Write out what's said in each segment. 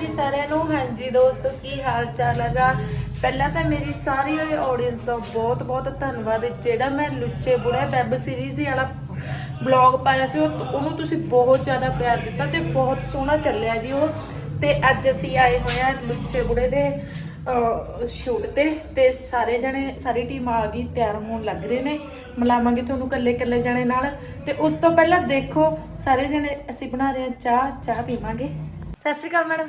ਜੀ ਸਾਰਿਆਂ ਨੂੰ। ਹਾਂਜੀ ਦੋਸਤੋ, ਕੀ ਹਾਲ ਚਾਲ ਹੈਗਾ? ਪਹਿਲਾਂ ਤਾਂ ਮੇਰੀ ਸਾਰੀ ਆਡੀਅנס ਦਾ ਬਹੁਤ ਬਹੁਤ ਧੰਨਵਾਦ। ਜਿਹੜਾ ਮੈਂ ਲੁੱਚੇ ਬੁੜੇ ਵੈਬ ਸੀਰੀਜ਼ ਵਾਲਾ ਬਲੌਗ ਪਾਇਆ ਸੀ, ਉਹ ਉਹਨੂੰ ਤੁਸੀਂ ਬਹੁਤ ਜ਼ਿਆਦਾ ਪਿਆਰ ਦਿੱਤਾ ਤੇ ਬਹੁਤ ਸੋਹਣਾ ਚੱਲਿਆ ਜੀ ਉਹ। ਤੇ ਅੱਜ ਅਸੀਂ ਆਏ ਹੋਏ ਆ ਲੁੱਚੇ ਬੁੜੇ ਦੇ ਸ਼ੂਟ ਤੇ। ਤੇ ਸਾਰੇ ਜਣੇ, ਸਾਰੀ ਟੀਮ ਆ ਗਈ, ਤਿਆਰ ਹੋਣ ਲੱਗ ਰਹੇ ਨੇ। ਮਿਲਾਵਾਂਗੇ ਤੁਹਾਨੂੰ ਕੱਲੇ ਕੱਲੇ ਜਣੇ ਨਾਲ। ਤੇ ਉਸ ਤੋਂ ਪਹਿਲਾਂ ਦੇਖੋ, ਸਾਰੇ ਜਣੇ ਅਸੀਂ ਬਣਾ ਰਹੇ ਹਾਂ ਚਾਹ ਚਾਹ ਪੀਵਾਂਗੇ। ਸਤਿ ਸ਼੍ਰੀ ਅਕਾਲ ਮੈਡਮ।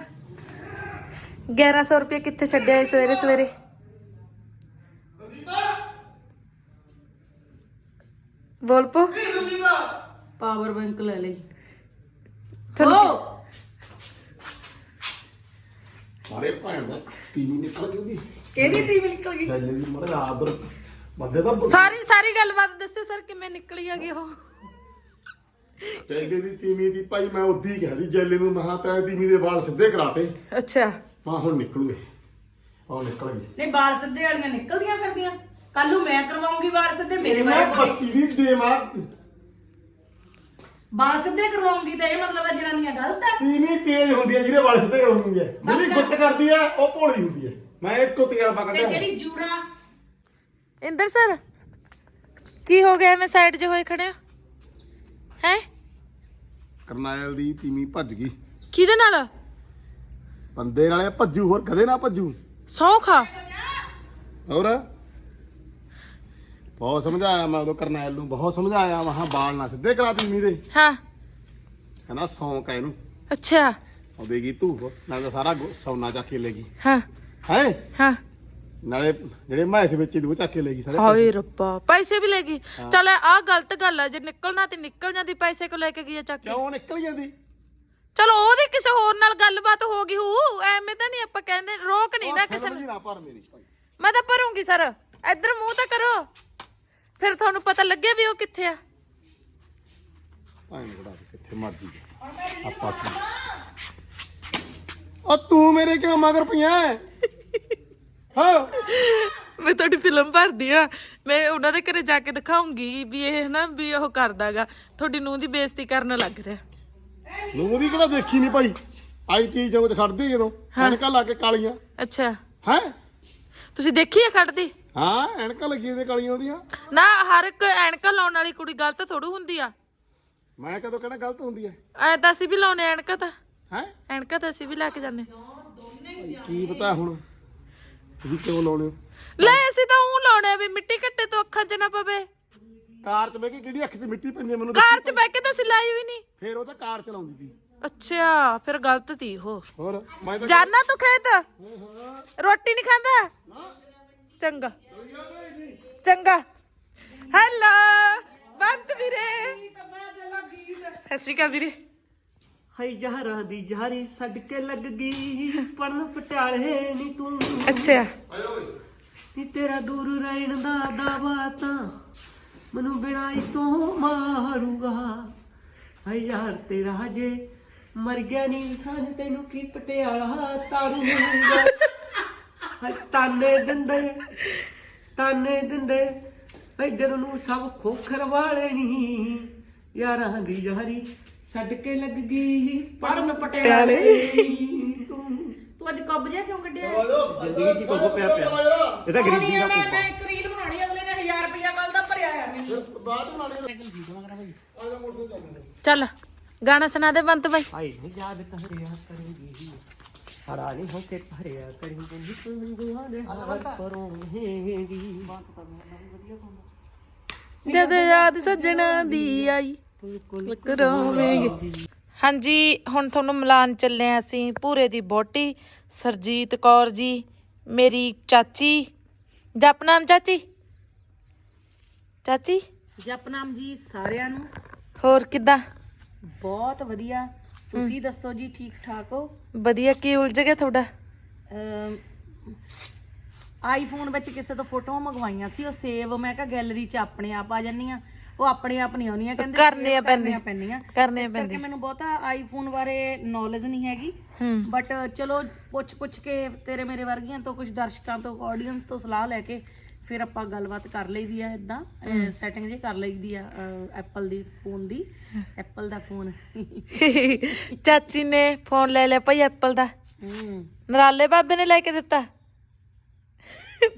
1100 ਰੁਪਏ ਕਿੱਥੇ ਛੱਡਿਆ ਇਹ ਸਵੇਰੇ ਸਵੇਰੇ? ਬੋਲ ਪੋ। ਪਾਵਰ ਬੈਂਕ ਲੈ ਲਈ। ਤੁਹਾਨੂੰ ਮਾਰੇ ਭੈਣ ਦਾ ਟੀਵੀ ਨਿਕਲ ਗਈ ਉਹਦੀ। ਕਿਹਦੀ ਟੀਮ ਨਿਕਲ ਗਈ? ਚੱਲੇ ਦੀ ਮੜੇ ਆਦਰ ਬੰਦੇ ਦਾ ਸਾਰੀ ਸਾਰੀ ਗੱਲਬਾਤ ਦੱਸਿਓ ਸਰ ਕਿਵੇਂ ਨਿਕਲੀ ਹੈਗੀ ਉਹ? ਚੱਲੇ ਦੀ ਟੀਵੀ ਦੀ ਭਾਈ ਮੈਂ ਉਦੀ ਕਹਿ ਦੀ ਜੈਲੇ ਨੂੰ ਮਹਾ ਤੈ ਟੀਵੀ ਦੇ ਵਾਲ ਸਿੱਧੇ ਕਰਾਤੇ। ਅੱਛਾ। ਮਾ ਹੁਣ ਨਿਕਲੂਏ ਆਹ ਨਿਕਲ ਗਈ ਨਹੀਂ ਵਾਲ ਸਿੱਧੇ ਵਾਲੀਆਂ ਨਿਕਲਦੀਆਂ ਫਿਰਦੀਆਂ। ਕੱਲ ਨੂੰ ਮੈਂ ਕਰਵਾਉਂਗੀ ਵਾਲ ਸਿੱਧੇ ਮੇਰੇ ਮੈਂ ਵਾਲ ਬੱਚੀ ਦੀ ਦੇ ਮਾਂ ਵਾਲ ਸਿੱਧੇ ਕਰਵਾਉਂਗੀ ਤਾਂ ਇਹ ਮਤਲਬ ਹੈ ਜਨਾਨੀਆਂ ਗਲਤ ਹੈ। ਟੀਵੀ ਤੇਜ਼ ਹੁੰਦੀ ਹੈ ਜਿਹਦੇ ਵਾਲ ਸਿੱਧੇ ਹੁੰਦੀ ਹੈ। ਜਿਹੜੀ ਗੁੱਤ ਕਰਦੀ ਹੈ ਉਹ ਭੋਲੀ ਹੁੰਦੀ ਹੈ। ਮੈਂ ਇੱਕੋ ਤਜਰਬਾ ਤੇ ਕੱਢਿਆ ਜਿਹੜੀ ਜੂੜਾ। ਇੰਦਰ ਸਰ ਕੀ ਹੋ ਗਿਆ? ਮੈਂ ਸਾਈਡ 'ਚ ਹੋਏ ਖੜੇ ਹੋ? ਹੈ? ਕਰਨਾਇਲ ਦੀ ਟੀਵੀ ਭੱਜ ਗਈ। ਕਿਹਦੇ ਨਾਲ? ਬੰਦੇ ਨਾਲੇ ਭੱਜੂ ਹੋਰ ਕਦੇ ਨਾ ਭੱਜੂ। ਸੌ ਖਾ ਹੋਰ? ਬਹੁਤ ਸਮਝਾਇਆ ਮੈਂ ਉਦੋਂ ਕਰਨੈਲ ਨੂੰ ਬਹੁਤ ਸਮਝਾਇਆ ਮਹਾ ਬਾਲ ਨਾ ਸਿੱਧੇ ਕਰਾ ਤੀ ਦੇ। ਹਾਂ। ਕਹਿੰਦਾ ਸੌਂਕ ਹੈ ਇਹਨੂੰ। ਅੱਛਾ। ਉਹ ਦੇਗੀ ਧੂਪ ਨਾਲੇ ਸਾਰਾ ਗੁ- ਸੋਨਾ ਚੱਕ ਕੇ ਲੈਗੀ ਹਾਂ। ਹੈ? ਹਾਂ। ਨਾਲੇ ਜਿਹੜੇ ਮੈਸ ਵਿੱਚ ਉਹ ਚੱਕ ਕੇ ਲੈਗੀ ਸਾਰੇ ਹਾਏ ਰੱਬਾ ਪੈਸੇ ਵੀ ਲੈ ਗਈ। ਚੱਲ ਆਹ ਗਲਤ ਗੱਲ ਆ ਜੇ ਨਿਕਲਣਾ ਤੇ ਨਿਕਲ ਜਾਂਦੀ ਪੈਸੇ ਕੋ ਲੈ ਕੇ ਗਈ ਆ ਚੱਕ ਕੇ? ਕਿਉਂ ਨਿਕਲ ਜਾਂਦੀ? ਚਲੋ ਉਹਦੀ ਕਿਸੇ ਹੋਰ ਨਾਲ ਗੱਲਬਾਤ ਹੋ ਗਈ ਹੂ ਐਵੇਂ ਤਾਂ ਨਹੀਂ ਆਪਾਂ ਕਹਿੰਦੇ ਰੋਕ ਨਹੀਂ ਨਾ ਕਿਸੇ ਨੂੰ। ਸਮਝੀ ਨਾ ਪਰ ਮੇਰੀ ਭਾਈ। ਮੈਂ ਤਾਂ ਭਰੂੰਗੀ ਸਰ ਇੱਧਰ ਮੂੰਹ ਤਾਂ ਕਰੋ। ਫਿਰ ਤੁਹਾਨੂੰ ਪਤਾ ਲੱਗੇ ਵੀ ਉਹ ਕਿੱਥੇ ਆ। ਭਾਈ ਨੇ ਕਢਾ ਦੇ ਕਿੱਥੇ ਮਰਜ਼ੀ ਆਪਾਂ ਕੀ ਉਹ ਤੂੰ ਮੇਰੇ ਕਿਉਂ ਮਗਰ ਪਈਆਂ ਹਾਂ। ਮੈਂ ਤੁਹਾਡੀ ਫਿਲਮ ਭਰਦੀ ਆ। ਮੈਂ ਉਹਨਾਂ ਦੇ ਘਰੇ ਜਾ ਕੇ ਦਿਖਾਉਂਗੀ ਵੀ ਇਹ ਨਾ ਵੀ ਉਹ ਕਰਦਾਗਾ। ਤੁਹਾਡੀ ਨੂੰਹ ਦੀ ਬੇਇੱਜ਼ਤੀ ਕਰਨ ਲੱਗ ਰਿਹਾ। ਨੂੰ ਦੀ ਕਿਹੜਾ ਦੇਖੀ ਨਹੀਂ ਭਾਈ? ਆਈਟੀ ਚੌਂਕ ਚ ਖੜਦੀ ਜਦੋਂ ਐਨਕਾਂ ਲਾ ਕੇ ਕਾਲੀਆਂ। ਅੱਛਾ। ਹੈ? ਤੁਸੀਂ ਦੇਖੀ ਆ ਖੜਦੀ? ਹਾਂ ਐਨਕਾਂ ਲੱਗੀਆਂ ਤੇ ਕਾਲੀਆਂ ਉਹਦੀਆਂ। ਨਾ ਹਰ ਇੱਕ ਐਨਕਾਂ ਲਾਉਣ ਵਾਲੀ ਕੁੜੀ ਗਲਤ ਥੋੜੂ ਹੁੰਦੀ ਆ। ਮੈਂ ਕਦੋਂ ਕਹਿਣਾ ਗਲਤ ਹੁੰਦੀ ਹੈ ਐ ਤਾਂ ਅਸੀਂ ਵੀ ਲਾਉਨੇ ਐਨਕਾਂ ਤਾਂ। ਹੈ? ਐਨਕਾਂ ਤਾਂ ਅਸੀਂ ਵੀ ਲਾ ਕੇ ਜਾਂਦੇ। ਕੀ ਪਤਾ ਹੁਣ? ਤੁਸੀਂ ਕਿਉਂ ਲਾਉਣੇ ਹੋ? ਲੈ ਅਸੀਂ ਤਾਂ ਉਹ ਲਾਉਣੇ ਆ ਵੀ ਮਿੱਟੀ ਘੱਟੇ ਤੋਂ ਅੱਖਾਂ 'ਚ ਨਾ ਪਵੇ। ਕਾਰ ਚ ਬਹਿ ਕੇ ਕਿਹੜੀ ਅੱਖ 'ਚ ਮਿੱਟੀ ਪੈਂਦੀ ਹੈ ਮੈਨੂੰ ਕਾਰ 'ਚ ਬਹਿ ਕੇ ਤਾਂ ਅਸੀਂ ਲਾਈ ਵੀ ਨਹੀਂ। ਫੇਰ ਉਹ ਤਾਂ ਕਾਰ ਚਲਾਉਂਦੀ ਸੀ। ਅੱਛਾ ਫਿਰ ਗਲਤ ਤੀ ਉਹ। ਹੋਰ ਮੈਂ ਤਾਂ ਜਾਨਾ ਤੂੰ ਖੇਤ? ਰੋਟੀ ਨਹੀਂ ਖਾਂਦਾ? ਚੰਗਾ। ਚੰਗਾ। ਹੈਲੋ ਬੰਤ ਵੀਰੇ। ਸਤਿ ਸ਼੍ਰੀ ਅਕਾਲ ਵੀਰੇ। ਹਈ ਜਹਰਾਂ ਦੀ ਜਹਰੀ ਛੱਡ ਕੇ ਲੱਗ ਗਈ। ਪੜਨ ਪਟਿਆਲੇ ਨੀ ਤੂੰ। ਅੱਛਾ। ਨੀ ਤੇਰਾ ਦੂਰ ਰਹਿਣ ਦਾ ਦਾਵਾ ਤਾਂ। ਮੈਨੂੰ ਬਿਨਾਈ ਤੋਂ ਮਾਰੂਗਾ। ਹਈ ਯਾਰ ਤੇਰਾ ਹਜੇ ਮਰ ਗਿਆ ਨਹੀਂ ਸਾਂਝ ਤੈਨੂੰ ਕੀ ਪਟਿਆਲਾ ਤਾਰੂਗਾ। ਹਈ ਤਾਨੇ ਦਿੰਦੇ ਤਾਨੇ ਦਿੰਦੇ ਇੱਧਰ ਨੂੰ ਸਭ ਖੋਖਰ ਵਾਲੇ ਨਹੀਂ ਯਾਰਾਂ ਦੀ ਯਾਰੀ ਛੱਡ ਕੇ ਲੱਗ ਗਈ ਪੜਨ ਪਟਿਆਲੇ ਨੀ। ਤੂੰ ਤੂੰ ਅੱਜ ਕੱਬ ਜਿਹਾ ਕਿਉਂ ਕੱਢਿਆ? ਜ਼ਿੰਦਗੀ ਕੀ ਕੁਝ ਪਿਆ ਪਿਆ। ਇਹ ਤਾਂ ਗਰੀਬੀ ਦਾ ਮੈਂ ਕੁੱਪਾ ਮੈਂ ਇੱਕ ਰੀਲ ਬਣਾਉਣੀ ਅਗਲੇ ਨੇ 1000 ਰੁਪਇਆ ਕੱਲ ਦਾ ਭਰਿਆ ਆ ਚੱਲ। ਗਾਣਾ ਸੁਣਾ ਦੇ ਬੰਤ ਬਾਈ। ਹਾਏ ਨੀ ਯਾਦ ਕਰਿਆ ਕਰੇਗੀ। ਹਰਾ ਨਹੀਂ ਹੋ ਕੇ ਭਰਿਆ ਕਰੇਗੀ। ਨੀ ਤੂੰ ਗੁਆ ਦੇ ਹਾਲ ਕਰੋਂਗੀ ਜਦ ਯਾਦ ਸੱਜਣਾ ਦੀ ਆਈ ਕਰੋਵੇਂਗੇ ਹਾਂਜੀ ਹੁਣ ਤੁਹਾਨੂੰ ਮਿਲਾਨ ਚੱਲੇ ਆ ਅਸੀਂ ਪੂਰੇ ਦੀ ਬੋਟੀ। ਸਰਜੀਤ ਕੌਰ ਜੀ ਮੇਰੀ ਚਾਚੀ। ਜਪਨਾਮ ਚਾਚੀ। ਚਾਚੀ? ਜਪਨਾਮ ਜੀ ਸਾਰਿਆਂ ਨੂੰ। ਹੋਰ ਕਿੱਦਾਂ? ਬਹੁਤ ਵਧੀਆ। ਤੁਸੀਂ ਦੱਸੋ ਜੀ ਠੀਕ ਠਾਕ ਹੋ? ਵਧੀਆ ਕੀ ਉਲਝ ਗਿਆ ਤੁਹਾਡਾ? ਆਈਫੋਨ ਵਿੱਚ ਕਿਸੇ ਤੋਂ ਫੋਟੋਆਂ ਮੰਗਵਾਈਆਂ ਸੀ ਉਹ ਸੇਵ ਮੈਂ ਕਿਹਾ ਗੈਲਰੀ 'ਚ ਆਪਣੇ ਆਪ ਆ ਜਾਂਦੀਆਂ ਉਹ ਆਪਣੇ ਆਪ ਨਹੀਂ ਆਉਣੀਆਂ ਕਹਿੰਦੇ ਕਰਨੀਆਂ save ਪੈਂਦੀਆਂ। ਪੈਂਦੀਆਂ। ਕਰਨੀਆਂ ਇਸ ਕਰਕੇ ਮੈਨੂੰ ਬਹੁਤਾ ਆਈਫੋਨ ਬਾਰੇ ਨੌਲੇਜ ਨਹੀਂ ਹੈਗੀ। ਹੂੰ ਬਟ ਚਲੋ ਪੁੱਛ ਪੁੱਛ ਕੇ ਤੇਰੇ ਮੇਰੇ ਵਰਗੀਆਂ ਤੋਂ ਕੁਝ ਦਰਸ਼ਕਾਂ ਤੋਂ ਆਡੀਅנס ਤੋਂ ਸਲਾਹ ਲੈ ਕੇ ਫਿਰ ਆਪਾਂ ਗੱਲਬਾਤ ਕਰ ਲਈਦੀ ਆ ਇਦਾਂ ਸੈਟਿੰਗ ਜੀ ਕਰ ਲਈਦੀ ਆ ਐਪਲ ਦੀ ਫੋਨ ਦੀ ਐਪਲ ਦਾ ਫੋਨ ਚਾਚੀ ਨੇ ਫੋਨ ਲੈ ਲਿਆ ਭਾਈ ਐਪਲ ਦਾ। ਨਰਾਲੇ ਬਾਬੇ ਨੇ ਲੈ ਕੇ ਦਿੱਤਾ।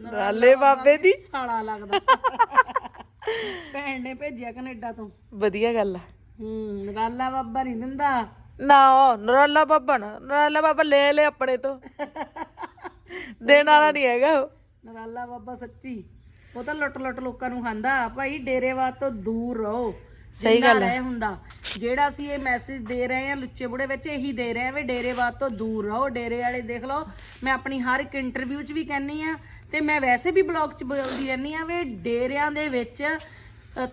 ਨਰਾਲੇ ਬਾਬੇ ਦੀ। ਸਾਲਾ ਲੱਗਦਾ। ਭੈਣ ਨੇ ਭੇਜਿਆ ਕੈਨੇਡਾ ਤੋਂ। ਵਧੀਆ ਗੱਲ ਆ। ਹੂੰ ਨਰਾਲਾ ਬਾਬਾ ਨਹੀਂ ਦਿੰਦਾ। ਨਾ ਉਹ ਨਰਾਲਾ ਬਾਬਾ ਨਾ ਨਰਾਲਾ ਬਾਬਾ ਲੈ ਲੈ ਆਪਣੇ ਤੋਂ। ਦੇਣ ਵਾਲਾ ਨਹੀਂ ਹੈਗਾ ਉਹ। ਨਰਾਲਾ ਬਾਬਾ ਸੱਚੀ। ਉਹ ਤਾਂ ਲੁੱਟ ਲੁੱਟ ਲੋਕਾਂ ਨੂੰ ਖਾਂਦਾ। ਭਾਈ ਡੇਰੇਵਾਦ ਤੋਂ ਦੂਰ ਰਹੋ। ਸਹੀ ਗੱਲ ਹੈ। ਹੁੰਦਾ। ਜਿਹੜਾ ਅਸੀਂ ਇਹ ਮੈਸੇਜ ਦੇ ਰਹੇ ਹਾਂ ਲੁੱਚੇ ਬੁੜੇ ਵਿੱਚ ਇਹੀ ਦੇ ਰਹੇ ਹਾਂ ਵੀ ਡੇਰੇਵਾਦ ਤੋਂ ਦੂਰ ਰਹੋ। ਡੇਰੇ ਵਾਲੇ ਦੇਖ ਲਓ ਮੈਂ ਆਪਣੀ ਹਰ ਇੱਕ ਇੰਟਰਵਿਊ 'ਚ ਵੀ ਕਹਿੰਨੀ ਆ ਤੇ ਮੈਂ ਵੈਸੇ ਵੀ ਬਲੌਗ 'ਚ ਬੋਲਦੀ ਰਹਿੰਦੀ ਆ ਵੀ ਡੇਰਿਆਂ ਦੇ ਵਿੱਚ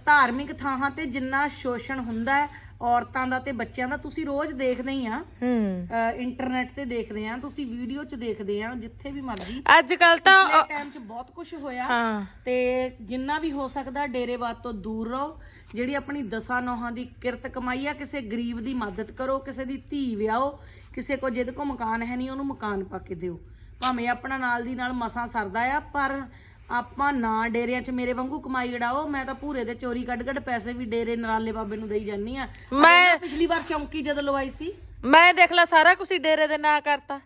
ਧਾਰਮਿਕ ਥਾਵਾਂ ਤੇ ਜਿੰਨਾ ਸ਼ੋਸ਼ਣ ਹੁੰਦਾ ਹੈ ਔਰਤਾਂ ਦਾ ਤੇ ਬੱਚਿਆਂ ਦਾ ਤੁਸੀਂ ਰੋਜ਼ ਦੇਖਦੇ ਹੀ ਆ। ਹੂੰ। ਇੰਟਰਨੈਟ ਤੇ ਦੇਖਦੇ ਆ ਤੁਸੀਂ ਵੀਡੀਓ 'ਚ ਦੇਖਦੇ ਆ ਜਿੱਥੇ ਵੀ ਮਰਜ਼ੀ। ਅੱਜ ਕੱਲ ਤਾਂ ਟਾਈਮ 'ਚ ਬਹੁਤ ਕੁਝ ਹੋਇਆ। ਹਾਂ। ਤੇ ਜਿੰਨਾ ਵੀ ਹੋ ਸਕਦਾ ਡੇਰੇਵਾਦ ਤੋਂ ਦੂਰ ਰਹੋ। ਜਿਹੜੀ ਆਪਣੀ ਦਸਾਂ ਨੋਹਾਂ ਦੀ ਕਿਰਤ ਕਮਾਈ ਆ ਕਿਸੇ ਗਰੀਬ ਦੀ ਮਦਦ ਕਰੋ ਕਿਸੇ ਦੀ ਧੀ ਵਿਆਹੋ ਕਿਸੇ ਕੋ ਜਿਹਦੇ ਕੋ ਮਕਾਨ ਹੈ ਨਹੀਂ ਉਹਨੂੰ ਮਕਾਨ ਪਾ ਕੇ ਦਿਓ। ਭਾਵੇਂ ਆਪਣਾ ਨਾਲ ਦੀ ਨਾਲ ਮਸਾਂ ਸਰਦਾ ਆ ਪਰ ਆਪਾਂ ਨਾ ਡੇਰਿਆਂ 'ਚ ਮੇਰੇ ਵਾਂਗੂ ਕਮਾਈ ਉਡਾਓ ਮੈਂ ਤਾਂ ਭੂਰੇ ਦੇ ਚੋਰੀ ਕੱਢ ਕੱਢ ਪੈਸੇ ਵੀ ਡੇਰੇ ਨਰਾਲੇ ਬਾਬੇ ਨੂੰ ਦੇਈ ਜਾਨੀ ਆ ਮੈਂ ਪਿਛਲੀ ਵਾਰ ਚੌਂਕੀ ਜਦੋਂ ਲਵਾਈ ਸੀ। ਮੈਂ ਦੇਖ ਲਾ ਸਾਰਾ ਕੁਝ ਡੇਰੇ ਦੇ ਨਾਂ ਕਰਤਾ।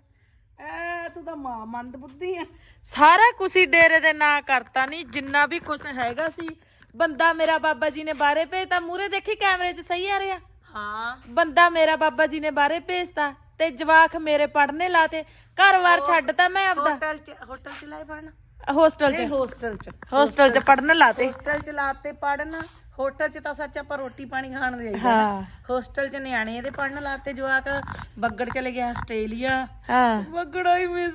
ਐ ਤੂੰ ਤਾਂ ਮਾਂ ਮੰਦ ਬੁੱਧੀ ਆ। ਸਾਰਾ ਕੁਝ ਡੇਰੇ ਦੇ ਨਾਂ ਕਰਤਾ ਨਹੀਂ ਜਿੰਨਾ ਵੀ ਕੁਝ ਹੈਗਾ ਸੀ। ਬੰਦਾ ਮੇਰਾ ਬਾਬਾ ਜੀ ਨੇ ਬਾਰੇ ਭੇਜਤਾ ਮੂਰੇ ਦੇਖੀ ਕੈਮਰੇ 'ਚ ਸਹੀ ਆ ਰਿਹਾ? ਹਾਂ। ਬੰਦਾ ਮੇਰਾ ਬਾਬਾ ਜੀ ਨੇ ਬਾਰੇ ਭੇਜਤਾ ਤੇ ਜਵਾਖ ਮੇਰੇ ਪੜਨੇ ਲਾਤੇ ਘਰ-ਬਾਰ ਛੱਡਤਾ ਮੈਂ ਆਪਦਾ। ਹੋਟਲ 'ਚ ਹੋਟਲ 'ਚ ਲਾਏ ਪੜਨ ਹੋਸਟਲ 'ਚ। ਹੋਸਟਲ 'ਚ। ਹੋਸਟਲ 'ਚ ਪੜਨ ਲਾਤੇ। ਹੋਸਟਲ ਚ ਲਾਤੇ ਪੜਨ ਹੋਟਲ ਚ ਤਾਂ ਸੱਚ ਆਪਾਂ ਰੋਟੀ ਪਾਣੀ ਖਾਣ ਦੇ ਹਾਂ। ਹੋਸਟਲ ਚ ਨਿਆਣੇ ਇਹਦੇ ਪੜਨ ਲਾਤੇ ਜਵਾਕ ਬੱਗੜ ਚਲੇ ਗਿਆ ਆਸਟ੍ਰੇਲੀਆ। ਹਾਂ। ਬੱਗੜਾ ਹੀ ਮਿਸ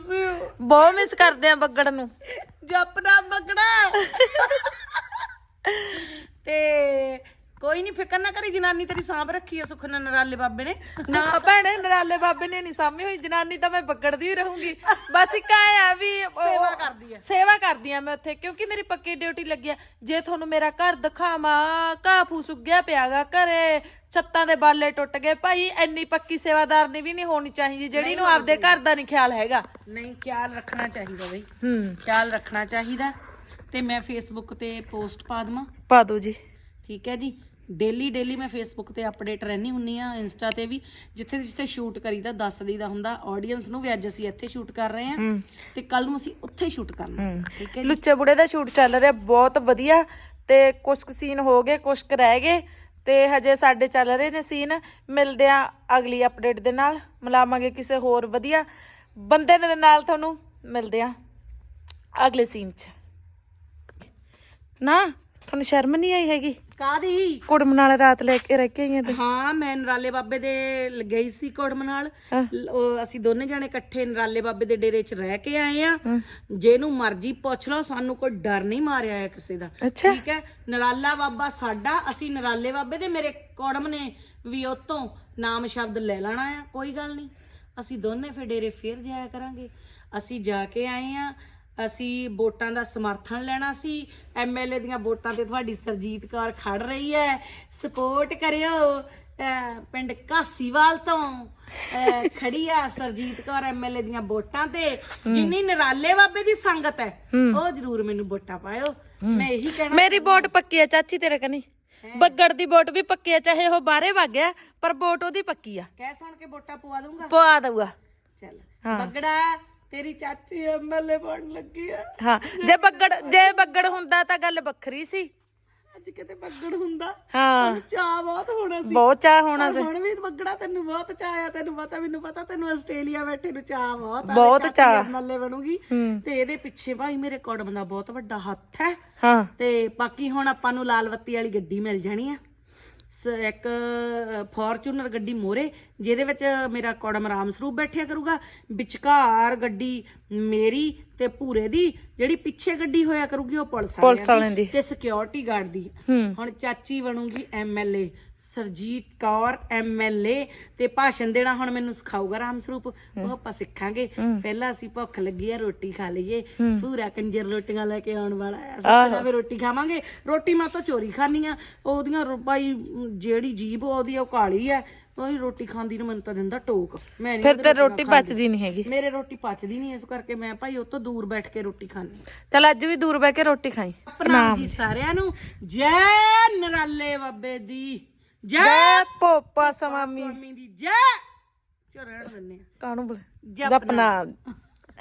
ਬਹੁਤ ਮਿਸ ਕਰਦੇ ਆ ਬੱਗੜ ਨੂੰ। ਜਪਨਾ ਬੱਗੜਾ। ਤੇ ਕੋਈ ਨਹੀਂ ਫਿਕਰ ਨਾ ਕਰੀ ਜਨਾਨੀ ਤੇਰੀ ਸਾਂਭ ਰੱਖੀ ਆ ਸੁਖਨਾ ਨਰਾਲੇ ਬਾਬੇ ਨੇ। ਨਾ ਭੈਣੇ ਨਰਾਲੇ ਬਾਬੇ ਨੇ ਨਹੀਂ ਸਾਮੀ ਹੋਈ ਜਨਾਨੀ ਤਾਂ ਮੈਂ ਹੀ ਰਹੂੰਗੀ। ਬਸ ਇੱਕ ਆਇਆ ਵੀ ਉਹ- ਸੇਵਾ ਕਰਦੀ ਆ। ਸੇਵਾ ਕਰਦੀ ਆ ਮੈਂ ਉੱਥੇ ਕਿਉਂਕਿ ਮੇਰੀ ਪੱਕੀ ਡਿਊਟੀ ਲੱਗੀ ਆ। ਜੇ ਤੁਹਾਨੂੰ ਮੇਰਾ ਘਰ ਦਿਖਾਵਾਂ ਘਾਹ ਫੂਸ ਉੱਗਿਆ ਪਿਆਗਾ ਘਰੇ ਛੱਤਾਂ ਦੇ ਬਾਲੇ ਟੁੱਟ ਗਏ। ਭਾਈ ਇੰਨੀ ਪੱਕੀ ਸੇਵਾਦਾਰਨੀ ਵੀ ਨਹੀਂ ਹੋਣੀ ਚਾਹੀਦੀ ਜਿਹੜੀ ਨੂੰ ਆਪਦੇ ਘਰ ਦਾ ਨਹੀਂ ਖਿਆਲ ਹੈਗਾ। ਨਹੀਂ ਖਿਆਲ ਰੱਖਣਾ ਚਾਹੀਦਾ ਬਈ। ਹੂੰ। ਖਿਆਲ ਰੱਖਣਾ ਚਾਹੀਦਾ ਤੇ ਮੈਂ ਫੇਸਬੁੱਕ ਤੇ ਪੋਸਟ ਪਾ ਦੇਵਾਂ। ਪਾ ਦੋ ਜੀ। ਠੀਕ ਹੈ ਜੀ। ਡੇਲੀ ਡੇਲੀ ਮੈਂ ਫੇਸਬੁੱਕ ਤੇ ਅਪਡੇਟ ਰਹਿਣੀ ਹੁੰਨੀ ਆ ਇੰਸਟਾ ਤੇ ਵੀ ਜਿੱਥੇ ਜਿੱਥੇ ਸ਼ੂਟ ਕਰੀਦਾ ਦੱਸ ਦਈਦਾ ਹੁੰਦਾ ਆਡੀਅנס ਨੂੰ ਵੀ ਅੱਜ ਅਸੀਂ ਇੱਥੇ ਸ਼ੂਟ ਕਰ ਰਹੇ ਹਾਂ ਤੇ ਕੱਲ ਨੂੰ ਅਸੀਂ ਉੱਥੇ ਸ਼ੂਟ ਕਰਨਾ ਠੀਕ ਹੈ ਲੁੱਚੇ ਬੁੜੇ ਦਾ ਸ਼ੂਟ ਚੱਲ ਰਿਹਾ ਬਹੁਤ ਵਧੀਆ ਤੇ ਕੁਝ ਕੁ ਸੀਨ ਹੋ ਗਏ ਕੁਝ ਕੁ ਰਹਿ ਗਏ ਤੇ ਹਜੇ ਸਾਡੇ ਚੱਲ ਰਹੇ ਨੇ ਸੀਨ ਮਿਲਦੇ ਆ ਅਗਲੀ ਅਪਡੇਟ ਦੇ ਨਾਲ ਮਿਲਾਵਾਂਗੇ ਕਿਸੇ ਹੋਰ ਵਧੀਆ ਬੰਦੇ ਦੇ ਨਾਲ ਤੁਹਾਨੂੰ ਮਿਲਦੇ ਆ ਅਗਲੇ ਸੀਨ 'ਚ। ਨਾ ਤੁਹਾਨੂੰ ਸ਼ਰਮ ਨਹੀਂ ਆਈ ਹੈਗੀ? ਕਾਦੀ ਕੁੜਮ ਨਾਲ ਰਾਤ ਲੈ ਕੇ ਰਹਿ ਕੇ ਆਈਆਂ ਤੇ। ਹਾਂ ਮੈਂ ਨਰਾਲੇ ਬਾਬੇ ਦੇ ਗਈ ਸੀ ਕੋੜਮ ਨਾਲ। ਉਹ ਅਸੀਂ ਦੋਨੇ ਜਾਣੇ ਇਕੱਠੇ ਨਰਾਲੇ ਬਾਬੇ ਦੇ ਡੇਰੇ 'ਚ ਰਹਿ ਕੇ ਆਏ ਆ। ਜਿਹਨੂੰ ਮਰਜ਼ੀ ਪੁੱਛ ਲਓ ਸਾਨੂੰ ਕੋਈ ਡਰ ਨਹੀਂ ਮਾਰਿਆ ਹੈ ਕਿਸੇ ਦਾ। ਠੀਕ ਹੈ? ਨਰਾਲਾ ਬਾਬਾ ਸਾਡਾ ਅਸੀਂ ਨਰਾਲੇ ਬਾਬੇ ਦੇ ਮੇਰੇ ਕੋੜਮ ਨੇ ਵੀ ਉਤੋਂ ਨਾਮ ਸ਼ਬਦ ਲੈ ਲੈਣਾ ਆ ਕੋਈ ਗੱਲ ਨਹੀਂ। ਅਸੀਂ ਦੋਨੇ ਫਿਰ ਡੇਰੇ ਫੇਰ ਜਾਇਆ ਕਰਾਂਗੇ। ਅਸੀਂ ਜਾ ਕੇ ਆਏ ਆ ਅਸੀਂ ਵੋਟਾਂ ਦਾ ਸਮਰਥਨ ਲੈਣਾ ਸੀ। ਐਮਐਲਏ ਦੀਆਂ ਵੋਟਾਂ ਤੇ ਤੁਹਾਡੀ ਸਰਜੀਤ ਕੌਰ ਖੜ ਰਹੀ ਹੈ। ਸਪੋਰਟ ਕਰਿਓ। ਪਿੰਡ ਕਾਸੀਵਾਲ ਤੋਂ ਖੜੀ ਆ ਸਰਜੀਤ ਕੌਰ ਐਮਐਲਏ ਦੀਆਂ ਵੋਟਾਂ ਤੇ। ਜਿੰਨੀ ਨਰਾਲੇ ਬਾਬੇ ਦੀ ਸੰਗਤ ਹੈ ਉਹ ਜਰੂਰ ਮੈਨੂੰ ਵੋਟਾਂ ਪਾਇਓ। ਮੈਂ ਇਹੀ ਕਹਿਣਾ ਮੇਰੀ ਵੋਟ ਪੱਕੀ ਆ ਚਾਚੀ ਤੇਰੇ ਕਨੀ? ਬੱਗੜ ਦੀ ਵੋਟ ਵੀ ਪੱਕੀ ਆ ਚਾਹੇ ਉਹ ਬਾਹਰੇ ਵਗ ਗਿਆ ਪਰ ਵੋਟ ਉਹਦੀ ਪੱਕੀ ਆ। ਕਹਿ ਸੁਣ ਕੇ ਵੋਟਾਂ ਪਵਾ ਦੂੰਗਾ ਪਵਾ ਦਊਗਾ। ਚੱਲ। ਬੱਗੜਾ ਤੇਰੀ ਚਾਚੀ ਐਮਐਲਏ ਬਣ ਲੱਗੀ ਆ। ਹਾਂ ਜੇ ਬੱਗੜ ਜੇ ਬੱਗੜ ਹੁੰਦਾ ਤਾਂ ਗੱਲ ਵੱਖਰੀ ਸੀ। ਅੱਜ ਕਿਤੇ ਬੱਗੜ ਹੁੰਦਾ। ਹਾਂ। ਚਾਹ ਬਹੁਤ ਹੋਣਾ ਸੀ। ਬਹੁਤ ਚਾਹ ਹੋਣਾ ਸੀ। ਹੁਣ ਵੀ ਬੱਗੜਾ ਤੈਨੂੰ ਬਹੁਤ ਚਾਹ ਆ ਤੈਨੂੰ ਪਤਾ ਮੈਨੂੰ ਪਤਾ ਤੈਨੂੰ ਆਸਟ੍ਰੇਲੀਆ ਬੈਠੇ ਨੂੰ ਚਾਹ ਬਹੁਤ ਆ। ਬਹੁਤ ਚਾਅ। ਐਮਐਲਏ ਬਣੂਗੀ। ਤੇ ਇਹਦੇ ਪਿੱਛੇ ਭਾਈ ਮੇਰੇ ਕੌੜਮ ਦਾ ਬਹੁਤ ਵੱਡਾ ਹੱਥ ਹੈ। ਹਾਂ। ਤੇ ਬਾਕੀ ਹੁਣ ਆਪਾਂ ਨੂੰ ਲਾਲ ਬੱਤੀ ਵਾਲੀ ਗੱਡੀ ਮਿਲ ਜਾਣੀ ਆ। ਇੱਕ ਫੋਰਚੂਨਰ ਗੱਡੀ ਮੋਰੇ ਜਿਹਦੇ ਵਿੱਚ ਮੇਰਾ ਕੌੜਮ ਰਾਮ ਸਰੂਪ ਬੈਠਿਆ ਕਰੂਗਾ ਵਿਚਕਾਰ ਗੱਡੀ ਮੇਰੀ ਤੇ ਭੂਰੇ ਦੀ ਜਿਹੜੀ ਪਿੱਛੇ ਗੱਡੀ ਹੋਇਆ ਕਰੂਗੀ ਉਹ ਪੁਲਿਸ ਵਾਲਿਆਂ ਦੀ। ਤੇ ਸਿਕਿਉਰਿਟੀ ਗਾਰਡ ਦੀ। ਹੁਣ ਚਾਚੀ ਬਣੂਗੀ ਐਮਐਲਏ ਸਰਜੀਤ ਕੌਰ ਐਮਐਲਏ ਤੇ ਭਾਸ਼ਣ ਦੇਣਾ ਹੁਣ ਮੈਨੂੰ ਸਿਖਾਊਗਾ ਰਾਮ ਸਰੂਪ ਉਹ ਆਪਾਂ ਸਿੱਖਾਂਗੇ। ਪਹਿਲਾਂ ਅਸੀਂ ਭੁੱਖ ਲੱਗੀ ਆ ਰੋਟੀ ਖਾ ਲਈਏ। ਪੂਰਾ ਕੰਜਰ ਰੋਟੀਆਂ ਲੈ ਕੇ ਆਉਣ ਵਾਲਾ ਹੈ। ਅਸੀਂ ਵੀ ਰੋਟੀ ਖਾਵਾਂਗੇ। ਰੋਟੀ ਮੈਂ ਤਾਂ ਚੋਰੀ ਖਾਣੀ ਆ। ਉਹਦੀਆਂ ਭਾਈ ਜਿਹੜੀ ਜੀਬ ਉਹਦੀ ਉਹ ਕਾਲੀ ਹੈ ਉਹਦੀ ਰੋਟੀ ਖਾਂਦੀ ਨੂੰ ਮੈਨੂੰ ਤਾਂ ਦਿੰਦਾ ਟੋਕ। ਮੈਂ ਨਹੀਂ ਫਿਰ ਤੇ ਰੋਟੀ ਬਚਦੀ ਨਹੀਂ ਹੈਗੀ। ਮੇਰੇ ਰੋਟੀ ਪਚਦੀ ਨਹੀਂ ਇਸ ਕਰਕੇ ਮੈਂ ਭਾਈ ਉਹ ਤੋਂ ਦੂਰ ਬੈਠ ਕੇ ਰੋਟੀ ਖਾਂਦੀ ਚਲ ਅੱਜ ਵੀ ਦੂਰ ਬਹਿ ਕੇ ਰੋਟੀ ਖਾਈ। ਪ੍ਰਣਾਮ ਜੀ ਸਾਰਿਆਂ ਨੂੰ ਜੈ ਨਰਾਲੇ ਬਾਬੇ ਦੀ। ਜੈ ਪੋਪਾ ਸਵਾਮੀ। ਸਵਾਮੀ ਦੀ ਜੈ। ਚੋ ਰਹਿਣ ਦਿੰਨੇ ਆ। ਕਾਹਨੂੰ ਬੁਲਾ ਜਪਨਾ।